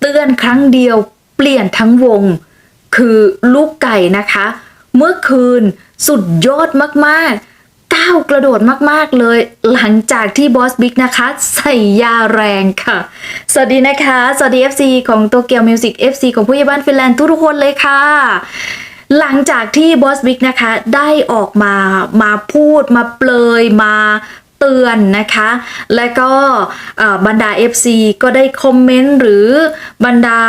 เตือนครั้งเดียวเปลี่ยนทั้งวง คือลูกไก่นะคะ เมื่อคืนสุดยอดมากๆก้าวกระโดดมากๆเลย หลังจากที่บอสบิ๊กนะคะ ใส่ยาแรงค่ะ สวัสดีนะคะ สวัสดี FC ของโตเกียวมิวสิก FC ของผู้ใหญ่บ้านฟินแลนด์ทุกๆคนเลยค่ะหลังจากที่บอสบิ๊กนะคะได้ออกมามาพูดมาเปลยมา เตือนนะคะ และก็บรรดา FC ก็ได้คอมเมนต์หรือบรรดา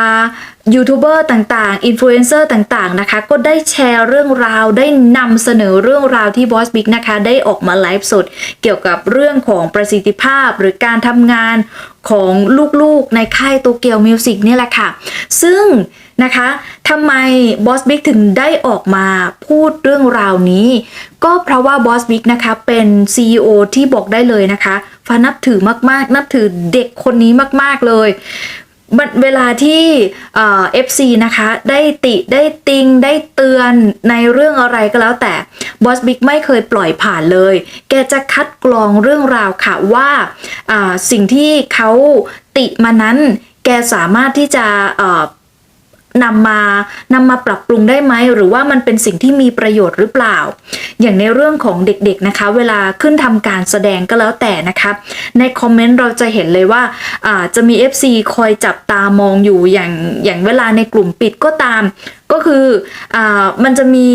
ยูทูบเบอร์ต่างๆ อินฟลูเอนเซอร์ต่างๆ นะคะ ก็ได้แชร์เรื่องราว ได้นำเสนอเรื่องราวที่บอสบิ๊กนะคะ ได้ออกมาไลฟ์สด เกี่ยวกับเรื่องของประสิทธิภาพหรือการทำงานของลูกๆ ในค่ายโตเกียวมิวสิกนี่แหละค่ะ ซึ่งนะคะทำไมบอสบิ๊กถึงได้ออกมาพูดเรื่องราวนี้ ก็เพราะว่าบอสบิ๊กนะคะเป็น CEO ที่บอกได้เลยนะคะฟ้านับถือมากๆ นับถือเด็กคนนี้มากๆเลย เวลาที่เอฟซีนะคะ ได้ติได้ติงได้เตือนในเรื่องอะไรก็แล้วแต่บอสบิ๊กไม่เคยปล่อยผ่านเลย แกจะคัดกรองเรื่องราวค่ะว่าาสิ่งที่เขาติมานั้นแกสามารถที่จะ นำมานำมาปรับปรุงได้ไหม หรือว่ามันเป็นสิ่งที่มีประโยชน์หรือเปล่า อย่างในเรื่องของเด็กๆนะคะ เวลาขึ้นทำการแสดงก็แล้วแต่นะคะในคอมเมนต์เราจะเห็นเลยว่าาจะมี FC คอยจับตามองอยู่อย่างอย่างเวลาในกลุ่มปิดก็ตาม ก็คืออมันจะมี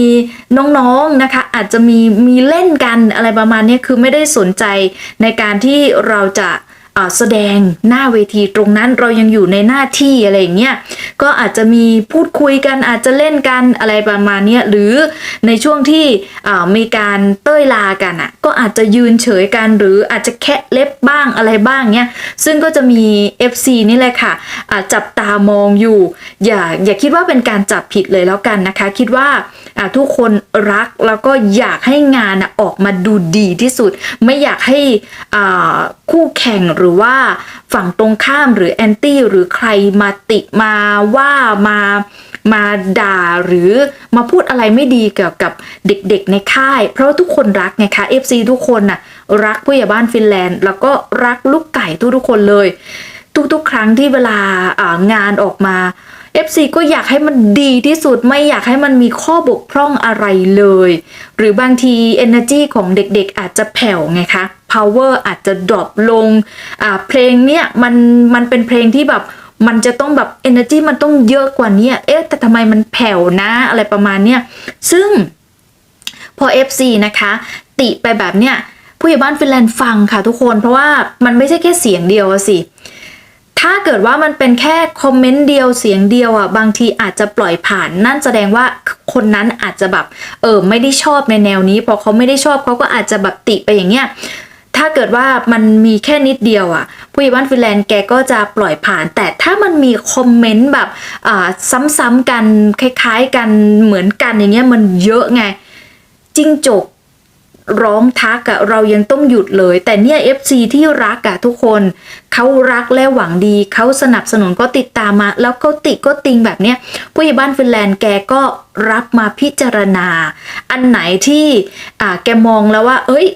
น้องๆนะคะ อาจจะมีมีเล่นกันอะไรประมาณนี้คือไม่ได้สนใจในการที่เราจะ แสดงหน้าเวทีตรงนั้นเรายังอยู่ในหน้าที่อะไรอย่างเงี้ยก็อาจจะมีพูดคุยกันอาจจะเล่นกันอะไรประมาณเนี้ยหรือในช่วงที่อ่ามีการเต้ยลากันอะก็อาจจะยืนเฉยกันหรืออาจจะแคะเล็บบ้างอะไรบ้างเนี้ยซึ่งก็จะมี FC นี่แหละค่ะอาจับตามองอยู่อย่าอย่าคิดว่าเป็นการจับผิดเลยแล้วกันนะคะ คิดว่าทุกคนรักแล้วก็อยากให้งานออกมาดูดีที่สุด ไม่อยากให้คู่แข่งหรืือว่าฝั่งตรงข้ามหรือแอนตี้หรือใครมาติมาว่ามามาด่าหรือมาพูดอะไรไม่ดีเกี่ยวกับเด็กๆในค่าย เพราะทุกคนรักไงคะ FC ทุกคนน่ะรักผู้ใหญ่บ้านฟินแลนด์ แล้วก็รักลูกไก่ทุกๆคนเลย ทุกๆ ครั้งที่เวลาางานออกมา FC ก็อยากให้มันดีที่สุดไม่อยากให้มันมีข้อบกพร่องอะไรเลย หรือบางที energy ของเด็กๆ อาจจะแผ่วไงคะ power อาจจะดรอปลงอ่าเพลงเนี้ยมันมันเป็นเพลงที่แบบมันจะต้องแบบ energy มันต้องเยอะกว่านี้เอ๊ะแต่ทำไมมันแผ่วนะอะไรประมาณเนี้ยซึ่งพอ FC นะคะ ติไปแบบเนี้ยผู้ใหญ่บ้านฟินแลนด์ฟังค่ะทุกคน เพราะว่ามันไม่ใช่แค่เสียงเดียวสิ ถ้าเกิดว่ามันเป็นแค่คอมเมนต์เดียวเสียงเดียวอะบางทีอาจจะปล่อยผ่านนั่นแสดงว่าคนนั้นอาจจะแบบเออไม่ได้ชอบในแนวนี้พอเขาไม่ได้ชอบเขาก็อาจจะแบบติไปอย่างเงี้ย ถ้าเกิดว่ามันมีแค่นิดเดียวอะ ผู้ใหญ่บ้านฟินแลนด์แกก็จะปล่อยผ่าน แต่ถ้ามันมีคอมเมนต์แบบซ้ำๆกันคล้ายๆกันเหมือนกันอย่างเงี้ยมันเยอะไงจิ้งจกร้องทักอะเรายังต้องหยุดเลย แต่เนี่ย FC ที่รักอะทุกคนเขารักและหวังดีเขาสนับสนุนก็ติดตามมา แล้วก็ติก็ติงแบบเนี้ยผู้ใหญ่บ้านฟินแลนด์แกก็รับมาพิจารณา อันไหนที่อ่าแกมองแล้วว่า เอ้ย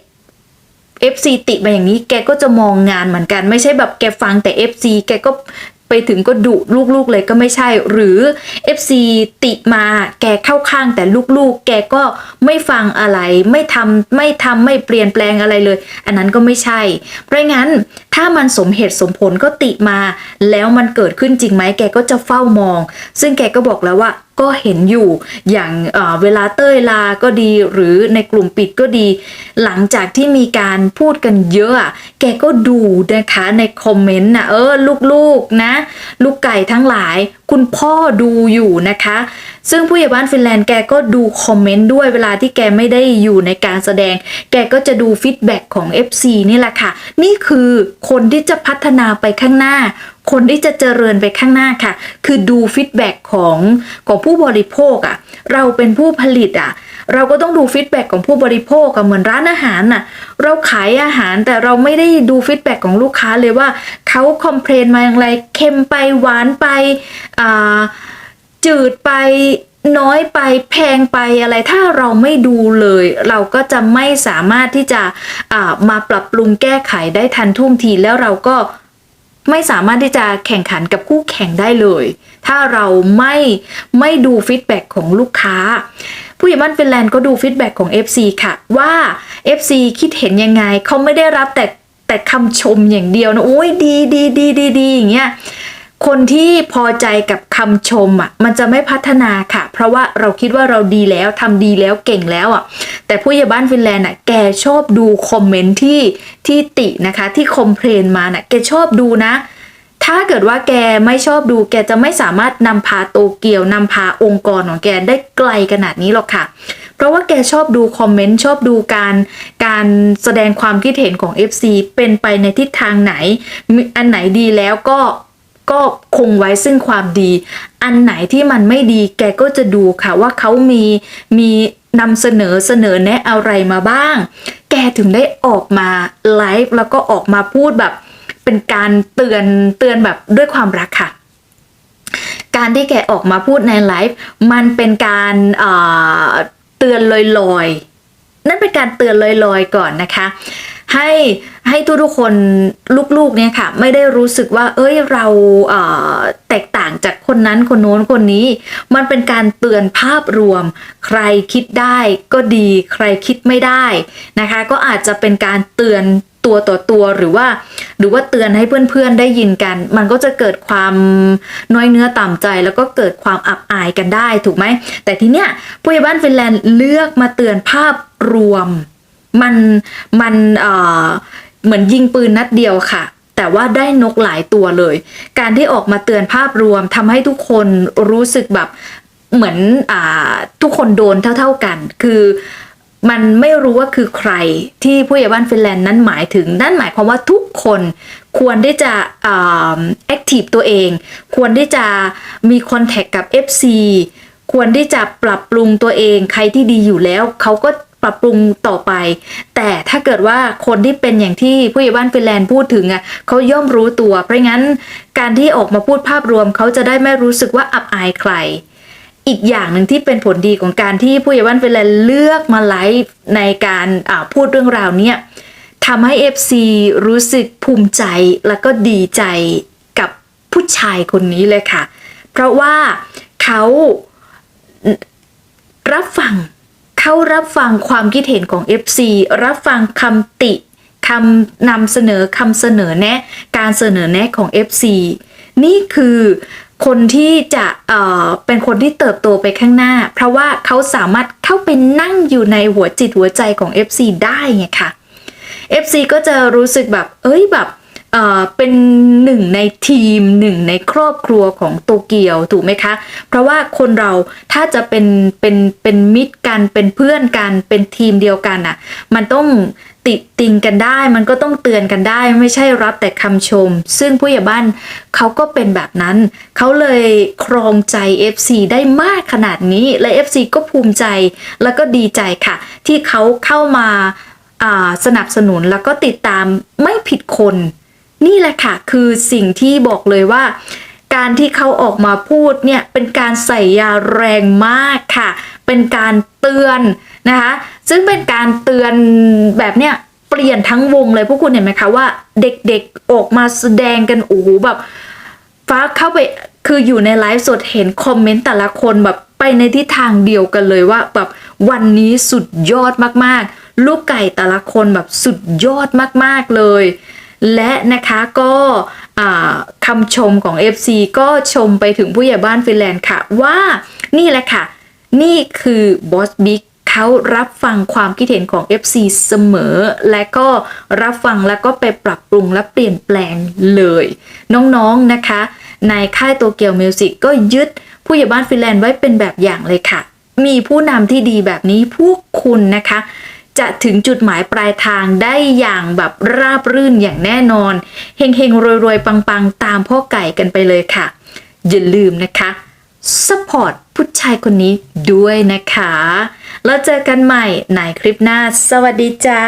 FC ติมาอย่างนี้แกก็จะมองงานเหมือนกัน ไม่ใช่แบบแกฟังแต่ FC แกก็ไปถึงก็ดุลูกๆเลยก็ไม่ใช่ หรือ FC ติมาแกเข้าข้างแต่ลูกๆ แกก็ไม่ฟังอะไร ไม่ทำไม่ทำไม่เปลี่ยนแปลงอะไรเลย อันนั้นก็ไม่ใช่ เพราะงั้นถ้ามันสมเหตุสมผลก็ติมา แล้วมันเกิดขึ้นจริงไหมแกก็จะเฝ้ามอง ซึ่งแกก็บอกแล้วว่าก็เห็นอยู่อย่างเวลาเต้ยลาก็ดีหรือในกลุ่มปิดก็ดี หลังจากที่มีการพูดกันเยอะ แกก็ดูนะคะในคอมเมนต์นะเออลูกๆนะ ลูกไก่ทั้งหลาย คุณพ่อดูอยู่นะคะ ซึ่งผู้ใหญ่บ้านฟินแลนด์แกก็ดูคอมเมนต์ด้วยเวลาที่แกไม่ได้อยู่ในการแสดง แกก็จะดูฟีดแบ็กของ FC นี่แหละค่ะ นี่คือคนที่จะพัฒนาไปข้างหน้า คนที่จะเจริญไปข้างหน้าค่ะ คือดูฟีดแบ็กของของผู้บริโภคอะ่ะ เราเป็นผู้ผลิตอะ่ะ เราก็ต้องดูฟีดแบ็กของผู้บริโภคอะเหมือนร้านอาหารน่ะ เราขายอาหารแต่เราไม่ได้ดูฟีดแบ็กของลูกค้าเลยว่าเขาคอมเพลนมาอย่างไร เค็มไปหวานไปอ่า จืดไปน้อยไปแพงไปอะไรถ้าเราไม่ดูเลย เราก็จะไม่สามารถที่จะอ่ามาปรับปรุงแก้ไขได้ทันท่วงทีแล้วเราก็ไม่สามารถที่จะแข่งขันกับคู่แข่งได้เลย ถ้าเราไม่ไม่ดูฟีดแบ็กของลูกค้า ผู้ใหญ่บ้านฟินแลนด์ก็ดูฟีดแบ็กของ FC ค่ะ ว่า FC คิดเห็นยังไงเขาไม่ได้รับแต่แต่คำชมอย่างเดียวนะโอ้ยดีดีดีดีดีอย่างเงี้ย คนที่พอใจกับคำชมอะมันจะไม่พัฒนาค่ะ เพราะว่าเราคิดว่าเราดีแล้วทำดีแล้วเก่งแล้วอะแต่ผู้ใหญ่บ้านฟินแลนด์อะแกชอบดูคอมเมนต์ที่ที่ตินะคะที่คอมเพลนมาน่ะแกชอบดูนะ ถ้าเกิดว่าแกไม่ชอบดู แกจะไม่สามารถนำพาโตเกียวนำพาองค์กรของแกได้ไกลขนาดนี้หรอกค่ะ เพราะว่าแกชอบดูคอมเมนต์ชอบดูการการแสดงความคิดเห็นของ FC เป็นไปในทิศทางไหน อันไหนดีแล้วก็ ก็คงไว้ซึ่งความดี อันไหนที่มันไม่ดีแกก็จะดูค่ะว่าเขามีมีนำเสนอเสนอแนะอะไรมาบ้าง แกถึงได้ออกมาไลฟ์แล้วก็ออกมาพูดแบบ เป็นการเตือนเตือนแบบด้วยความรักค่ะ การที่แกออกมาพูดในไลฟ์มันเป็นการเอ่อเตือนลอยๆ นั่นเป็นการเตือนลอยๆก่อนนะคะ ให้ให้ทุกๆคนลูกๆเนี่ยค่ะ ไม่ได้รู้สึกว่า เอ้ยเราเแตกต่างจากคนนั้นคนโน้นคนนี้ มันเป็นการเตือนภาพรวม ใครคิดได้ก็ดี ใครคิดไม่ได้นะคะ ก็อาจจะเป็นการเตือนตัวต่อตัวหรือว่า หรือว่าเตือนให้เพื่อนๆได้ยินกัน มันก็จะเกิดความน้อยเนื้อต่ำใจ แล้วก็เกิดความอับอายกันได้ถูกไหมแต่ทีเนี้ยผู้ใหญ่บ้านฟินแลนด์เลือกมาเตือนภาพรวม มันมันเอ่อเหมือนยิงปืนนัดเดียวค่ะ แต่ว่าได้นกหลายตัวเลย การที่ออกมาเตือนภาพรวมทำให้ทุกคนรู้สึกแบบเหมือนอทุกคนโดนเท่า ๆกัน คือมันไม่รู้ว่าคือใครที่ผู้ใหญ่บ้านฟินแลนด์นั้นหมายถึง นั่นหมายความว่าทุกคนควรที่จะแอคทีฟตัวเอง ควรที่จะมีคอนแทคกับ FC ควรที่จะปรับปรุงตัวเอง ใครที่ดีอยู่แล้วเขาก็ ปรับปรุงต่อไป แต่ถ้าเกิดว่าคนที่เป็นอย่างที่ผู้ใหญ่บ้านฟินแลนด์พูดถึงอะเขาย่อมรู้ตัว เพราะงั้นการที่ออกมาพูดภาพรวมเขาจะได้ไม่รู้สึกว่าอับอายใคร อีกอย่างหนึ่งที่เป็นผลดีของการที่ผู้ใหญ่บ้านฟินแลนด์เลือกมาไลฟ์ในการพูดเรื่องราวเนี้ยทำให้ FC รู้สึกภูมิใจแล้วก็ดีใจกับผู้ชายคนนี้เลยค่ะ เพราะว่าเขารับฟัง เข้ารับฟังความคิดเห็นของ FC รับฟังคำติคำนำเสนอคำเสนอแนะ การเสนอแนะของ FC นี่คือคนที่จะเอ่อเป็นคนที่เติบโตไปข้างหน้า เพราะว่าเขาสามารถเข้าไปนั่งอยู่ในหัวจิตหัวใจของ FC ได้ไงค่ะ FC ก็จะรู้สึกแบบ เอ้ยแบบ เป็นหนึ่งในทีมหนึ่งในครอบครัวของโตเกียวถูกไหมคะ เพราะว่าคนเราถ้าจะเป็นเป็นเป็นมิตรกันเป็นเพื่อนกันเป็นทีมเดียวกันอะ มันต้องติดติงกันได้ มันก็ต้องเตือนกันได้ ไม่ใช่รับแต่คำชม ซึ่งผู้ใหญ่บ้านเขาก็เป็นแบบนั้น เขาเลยครองใจ FC ได้มากขนาดนี้และ FC ก็ภูมิใจแล้วก็ดีใจค่ะ ที่เขาเข้ามาสนับสนุนแล้วก็ติดตามไม่ผิดคน นี่แหละค่ะคือสิ่งที่บอกเลยว่า การที่เขาออกมาพูดเนี่ยเป็นการใส่ยาแรงมากค่ะ เป็นการเตือนนะคะซึ่งเป็นการเตือนแบบเนี้ยเปลี่ยนทั้งวงเลยพวกคุณเห็นไหมคะว่าเด็กๆออกมาแสดงกันโอ้โหแบบฟ้าเข้าไปคืออยู่ในไลฟ์สดเห็นคอมเมนต์แต่ละคนแบบไปในทิศทางเดียวกันเลยว่าแบบวันนี้สุดยอดมากๆ ลูกไก่แต่ละคนแบบสุดยอดมากๆเลย และนะคะก็คำชมของ FC ก็ชมไปถึงผู้ใหญ่บ้านฟินแลนด์ค่ะ ว่านี่แหละค่ะ นี่คือบอสบิ๊กเขารับฟังความคิดเห็นของ FC เสมอ และก็รับฟังแล้วก็ไปปรับปรุงและเปลี่ยนแปลงเลย น้องๆนะคะ ในค่ายโตเกียวมิวสิกก็ยึดผู้ใหญ่บ้านฟินแลนด์ไว้เป็นแบบอย่างเลยค่ะ มีผู้นำที่ดีแบบนี้พวกคุณนะคะ จะถึงจุดหมายปลายทางได้อย่างแบบราบรื่นอย่างแน่นอน เฮงๆ รวยๆ ปังๆ ตามพ่อไก่กันไปเลยค่ะ อย่าลืมนะคะสปอร์ตผู้ชายคนนี้ด้วยนะคะ แล้วเจอกันใหม่ในคลิปหน้า สวัสดีจ้า